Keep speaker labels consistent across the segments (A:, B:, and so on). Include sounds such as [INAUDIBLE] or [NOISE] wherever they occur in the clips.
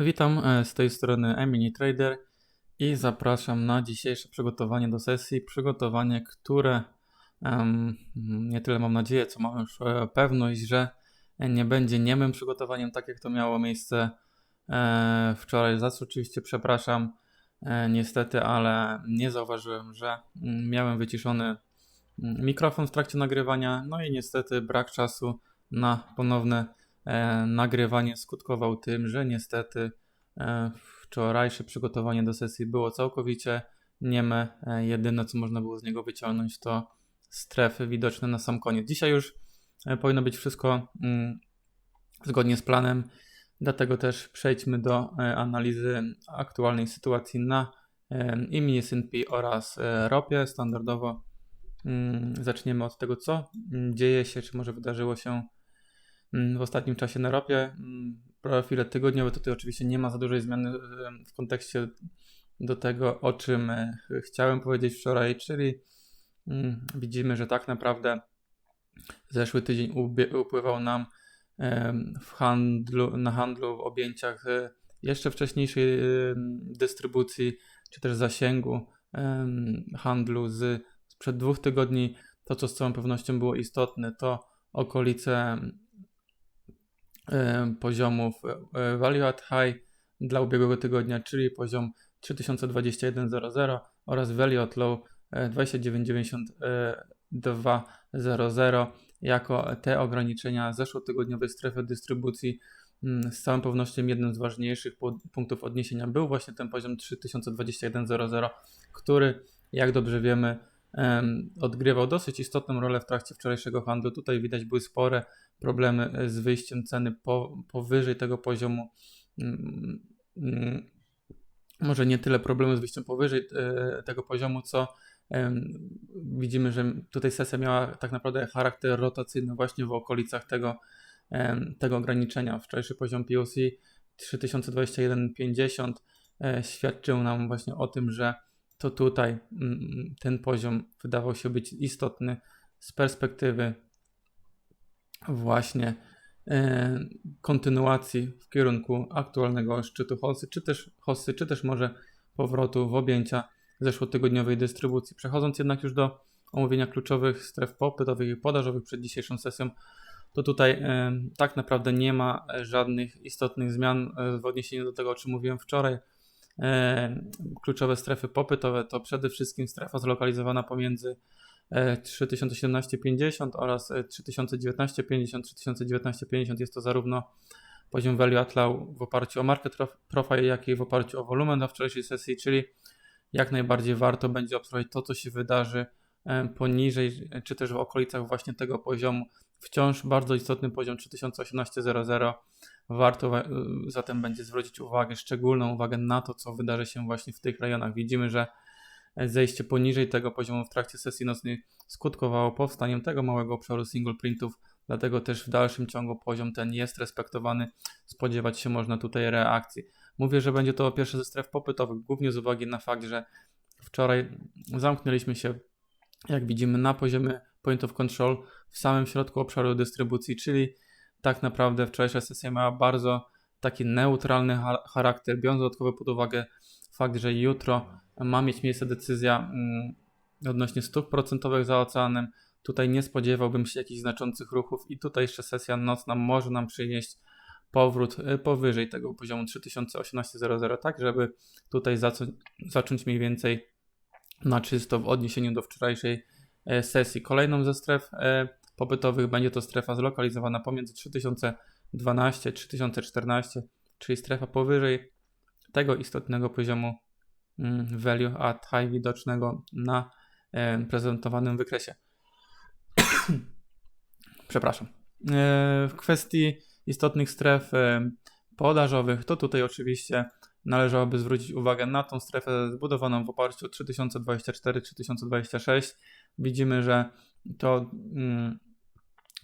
A: Witam e, z tej strony Emini Trader i zapraszam na dzisiejsze przygotowanie do sesji. Przygotowanie, które um, nie tyle mam nadzieję, co mam już e, pewność, że nie będzie niemym przygotowaniem, tak jak to miało miejsce e, wczoraj. Za co oczywiście przepraszam, e, niestety, ale nie zauważyłem, że mm, miałem wyciszony mm, mikrofon w trakcie nagrywania. No i niestety brak czasu na ponowne nagrywanie skutkował tym, że niestety e, wczorajsze przygotowanie do sesji było całkowicie nieme. E, jedyne, co można było z niego wyciągnąć, to strefy widoczne na sam koniec. Dzisiaj już powinno być wszystko mm, zgodnie z planem, dlatego też przejdźmy do analizy aktualnej sytuacji na IMI, S&P oraz ropie. Standardowo mm, zaczniemy od tego, co mm, dzieje się, czy może wydarzyło się w ostatnim czasie na ropie. Mm, profile tygodniowe tutaj oczywiście nie ma za dużej zmiany w kontekście do tego, o czym e, chciałem powiedzieć wczoraj, czyli mm, widzimy, że tak naprawdę zeszły tydzień upływał nam w handlu, na handlu w objęciach e, jeszcze wcześniejszej dystrybucji, czy też zasięgu handlu z sprzed dwóch tygodni. To, co z całą pewnością było istotne, to okolice poziomów e, Value at High dla ubiegłego tygodnia, czyli poziom 3021.00 oraz Value at Low 2992.00 jako te ograniczenia zeszłotygodniowej strefy dystrybucji mm, z całą pewnością jednym z ważniejszych punktów odniesienia był właśnie ten poziom 3021.00, który jak dobrze wiemy odgrywał dosyć istotną rolę w trakcie wczorajszego handlu. Tutaj widać były spore problemy e, z wyjściem ceny po, powyżej tego poziomu. Mm, mm, może nie tyle problemy z wyjściem powyżej e, tego poziomu, co widzimy, że tutaj sesja miała tak naprawdę charakter rotacyjny właśnie w okolicach tego, tego ograniczenia. Wczorajszy poziom POC 3021,50 e, świadczył nam właśnie o tym, że to tutaj mm, ten poziom wydawał się być istotny z perspektywy właśnie e, kontynuacji w kierunku aktualnego szczytu Hossy, czy też Hossy, czy też może powrotu w objęcia zeszłotygodniowej dystrybucji. Przechodząc jednak już do omówienia kluczowych stref popytowych i podażowych przed dzisiejszą sesją, to tutaj e, tak naprawdę nie ma żadnych istotnych zmian e, w odniesieniu do tego, o czym mówiłem wczoraj. Kluczowe strefy popytowe to przede wszystkim strefa zlokalizowana pomiędzy 3017,50 oraz 3019,50. 3019,50 jest to zarówno poziom value at low w oparciu o market profile, jak i w oparciu o wolumen na wczorajszej sesji, czyli jak najbardziej warto będzie obserwować to, co się wydarzy e, poniżej, czy też w okolicach właśnie tego poziomu. Wciąż bardzo istotny poziom 3018,00. Warto e, zatem będzie zwrócić uwagę, szczególną uwagę na to, co wydarzy się właśnie w tych rejonach. Widzimy, że zejście poniżej tego poziomu w trakcie sesji nocnej skutkowało powstaniem tego małego obszaru single printów, dlatego też w dalszym ciągu poziom ten jest respektowany. Spodziewać się można tutaj reakcji. Mówię, że będzie to pierwsze ze stref popytowych, głównie z uwagi na fakt, że wczoraj zamknęliśmy się, jak widzimy, na poziomie point of control w samym środku obszaru dystrybucji, czyli tak naprawdę wczorajsza sesja miała bardzo taki neutralny charakter, biorąc dodatkowo pod uwagę fakt, że jutro ma mieć miejsce decyzja mm, odnośnie stóp procentowych za oceanem. Tutaj nie spodziewałbym się jakichś znaczących ruchów i tutaj jeszcze sesja nocna może nam przynieść powrót y, powyżej tego poziomu 3018.00, tak żeby tutaj zacząć mniej więcej na czysto w odniesieniu do wczorajszej e, sesji. Kolejną ze stref e, pobytowych będzie to strefa zlokalizowana pomiędzy 3012 3014, czyli strefa powyżej tego istotnego poziomu mm, value at high widocznego na prezentowanym wykresie. [COUGHS] Przepraszam. E, w kwestii istotnych stref podażowych, to tutaj oczywiście należałoby zwrócić uwagę na tą strefę zbudowaną w oparciu o 3024-3026. Widzimy, że to mm,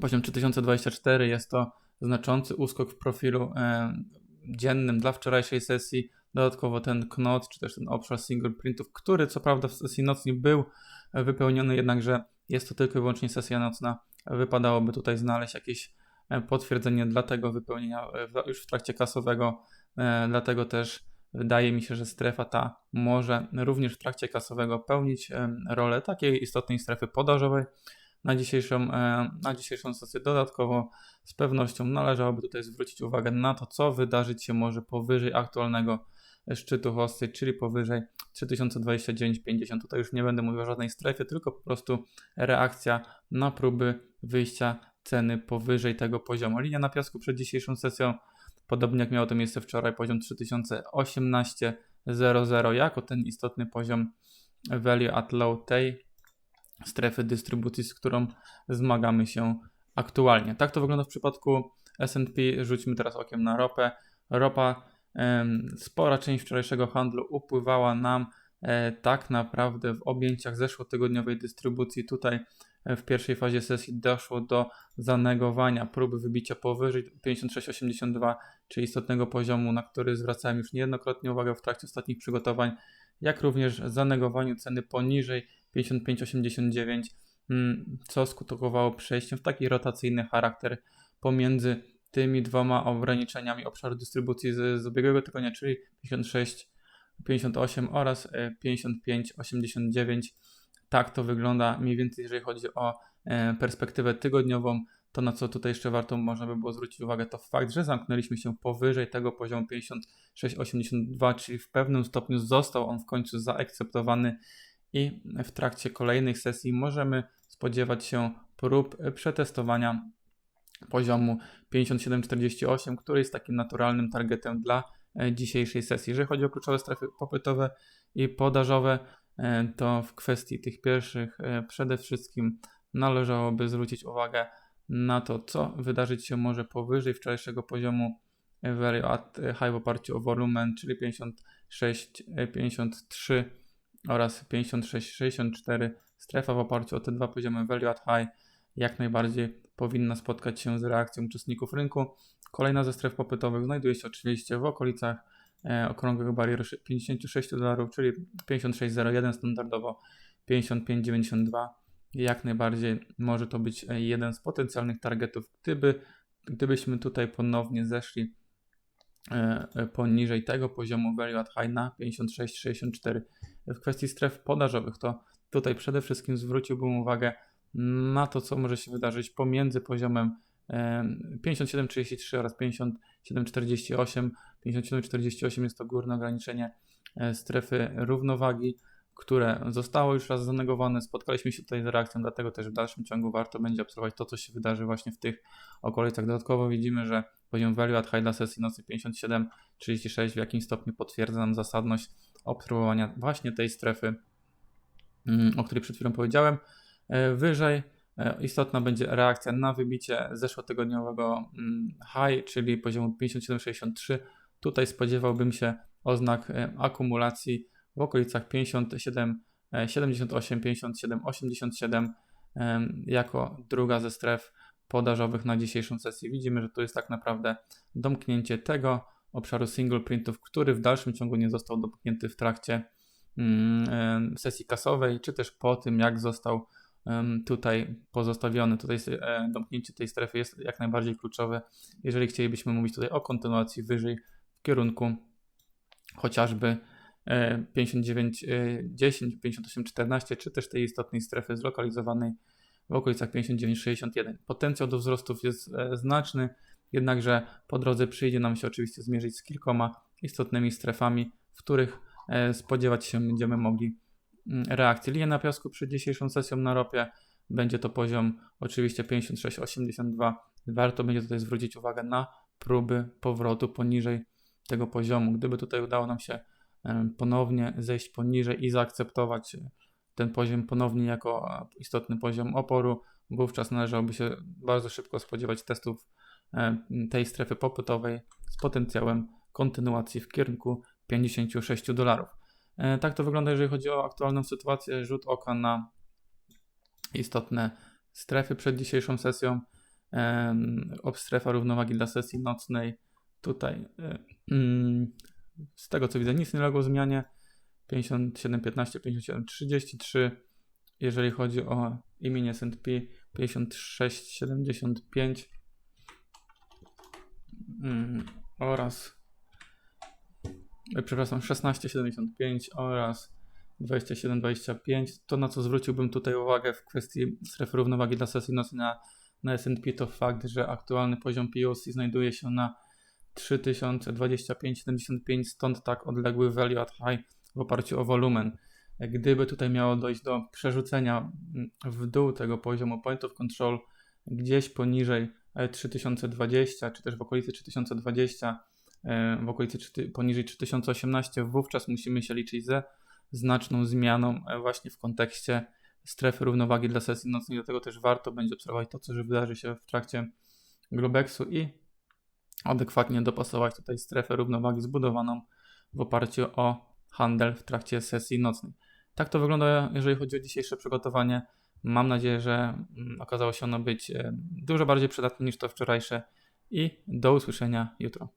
A: poziom 3024 jest to znaczący uskok w profilu dziennym dla wczorajszej sesji. Dodatkowo ten knot, czy też ten obszar single printów, który co prawda w sesji nocnej był wypełniony, jednakże jest to tylko i wyłącznie sesja nocna. Wypadałoby tutaj znaleźć jakieś e, potwierdzenie dla tego wypełnienia już w trakcie kasowego e, dlatego też wydaje mi się, że strefa ta może również w trakcie kasowego pełnić e, rolę takiej istotnej strefy podażowej. Na dzisiejszą, e, na dzisiejszą sesję dodatkowo z pewnością należałoby tutaj zwrócić uwagę na to, co wydarzyć się może powyżej aktualnego szczytu hosty, czyli powyżej 3029,50. Tutaj już nie będę mówił o żadnej strefie, tylko po prostu reakcja na próby wyjścia ceny powyżej tego poziomu. Linia na piasku przed dzisiejszą sesją, podobnie jak miało to miejsce wczoraj, poziom 3018,00 jako ten istotny poziom value at low tej strefy dystrybucji, z którą zmagamy się aktualnie. Tak to wygląda w przypadku S&P. Rzućmy teraz okiem na ropę. Ropa spora część wczorajszego handlu upływała nam e, tak naprawdę w objęciach zeszłotygodniowej dystrybucji. Tutaj e, w pierwszej fazie sesji doszło do zanegowania próby wybicia powyżej 56,82, czyli istotnego poziomu, na który zwracałem już niejednokrotnie uwagę w trakcie ostatnich przygotowań, jak również zanegowaniu ceny poniżej 55,89, mm, co skutkowało przejściem w taki rotacyjny charakter pomiędzy tymi dwoma ograniczeniami obszaru dystrybucji z, z ubiegłego tygodnia, czyli 56, 58 oraz 55, e, 89. Tak to wygląda mniej więcej, jeżeli chodzi o e, perspektywę tygodniową. To na co tutaj jeszcze warto można by było zwrócić uwagę, to fakt, że zamknęliśmy się powyżej tego poziomu 56,82, czyli w pewnym stopniu został on w końcu zaakceptowany i w trakcie kolejnych sesji możemy spodziewać się prób przetestowania poziomu 57,48, który jest takim naturalnym targetem dla e, dzisiejszej sesji. Jeżeli chodzi o kluczowe strefy popytowe i podażowe, e, to w kwestii tych pierwszych e, przede wszystkim należałoby zwrócić uwagę na to, co wydarzyć się może powyżej wczorajszego poziomu at high w oparciu o wolumen, czyli 56,53 oraz 56,64 strefa w oparciu o te dwa poziomy value at high jak najbardziej powinna spotkać się z reakcją uczestników rynku. Kolejna ze stref popytowych znajduje się oczywiście w okolicach e, okrągłego bariery 56 dolarów, czyli 56,01 standardowo 55,92. Jak najbardziej może to być e, jeden z potencjalnych targetów, gdyby, gdybyśmy tutaj ponownie zeszli e, poniżej tego poziomu value at high na 56,64. W kwestii stref podażowych to tutaj przede wszystkim zwróciłbym uwagę na to, co może się wydarzyć pomiędzy poziomem 57,33 oraz 57,48. 57,48 jest to górne ograniczenie e, strefy równowagi, które zostało już raz zanegowane. Spotkaliśmy się tutaj z reakcją, dlatego też w dalszym ciągu warto będzie obserwować to, co się wydarzy właśnie w tych okolicach. Dodatkowo widzimy, że poziom value at high dla sesji nocy 57,36 w jakimś stopniu potwierdza nam zasadność obserwowania właśnie tej strefy, mm, o której przed chwilą powiedziałem. E, wyżej e, istotna będzie reakcja na wybicie zeszłotygodniowego mm, high, czyli poziomu 57,63. Tutaj spodziewałbym się oznak e, akumulacji w okolicach 57, 78, 57, 87 jako druga ze stref podażowych na dzisiejszą sesję. Widzimy, że to jest tak naprawdę domknięcie tego obszaru single printów, który w dalszym ciągu nie został domknięty w trakcie mm, sesji kasowej, czy też po tym, jak został tutaj pozostawiony. Tutaj e, domknięcie tej strefy jest jak najbardziej kluczowe, jeżeli chcielibyśmy mówić tutaj o kontynuacji wyżej w kierunku chociażby 59, 10, 58, 14, czy też tej istotnej strefy zlokalizowanej w okolicach 59, 61. Potencjał do wzrostów jest e, znaczny, jednakże po drodze przyjdzie nam się oczywiście zmierzyć z kilkoma istotnymi strefami, w których e, spodziewać się będziemy mogli Mm, reakcji. Linia na piasku przed dzisiejszą sesją na ropie będzie to poziom oczywiście 56,82. Warto będzie tutaj zwrócić uwagę na próby powrotu poniżej tego poziomu. Gdyby tutaj udało nam się ponownie zejść poniżej i zaakceptować ten poziom ponownie jako istotny poziom oporu, wówczas należałoby się bardzo szybko spodziewać testów tej strefy popytowej z potencjałem kontynuacji w kierunku 56 dolarów. E, tak to wygląda, jeżeli chodzi o aktualną sytuację. Rzut oka na istotne strefy przed dzisiejszą sesją. Strefa równowagi dla sesji nocnej. Tutaj e, mm, z tego co widzę, nic nie legło zmianie. 57,15, 57,33. Jeżeli chodzi o imię S&P 56,75 mm, oraz przepraszam, 16,75 oraz 27,25. To na co zwróciłbym tutaj uwagę w kwestii strefy równowagi dla sesji na, na S&P to fakt, że aktualny poziom POC znajduje się na 3025,75, stąd tak odległy value at high w oparciu o wolumen. Gdyby tutaj miało dojść do przerzucenia w dół tego poziomu point of control gdzieś poniżej 3020 czy też w okolicy 3020 e, w okolicy poniżej 3018 wówczas musimy się liczyć ze znaczną zmianą e, właśnie w kontekście strefy równowagi dla sesji nocnej, dlatego też warto będzie obserwować to, co wydarzy się w trakcie Globexu i adekwatnie dopasować tutaj strefę równowagi zbudowaną w oparciu o handel w trakcie sesji nocnej. Tak to wygląda, jeżeli chodzi o dzisiejsze przygotowanie. Mam nadzieję, że mm, okazało się ono być e, dużo bardziej przydatne niż to wczorajsze i do usłyszenia jutro.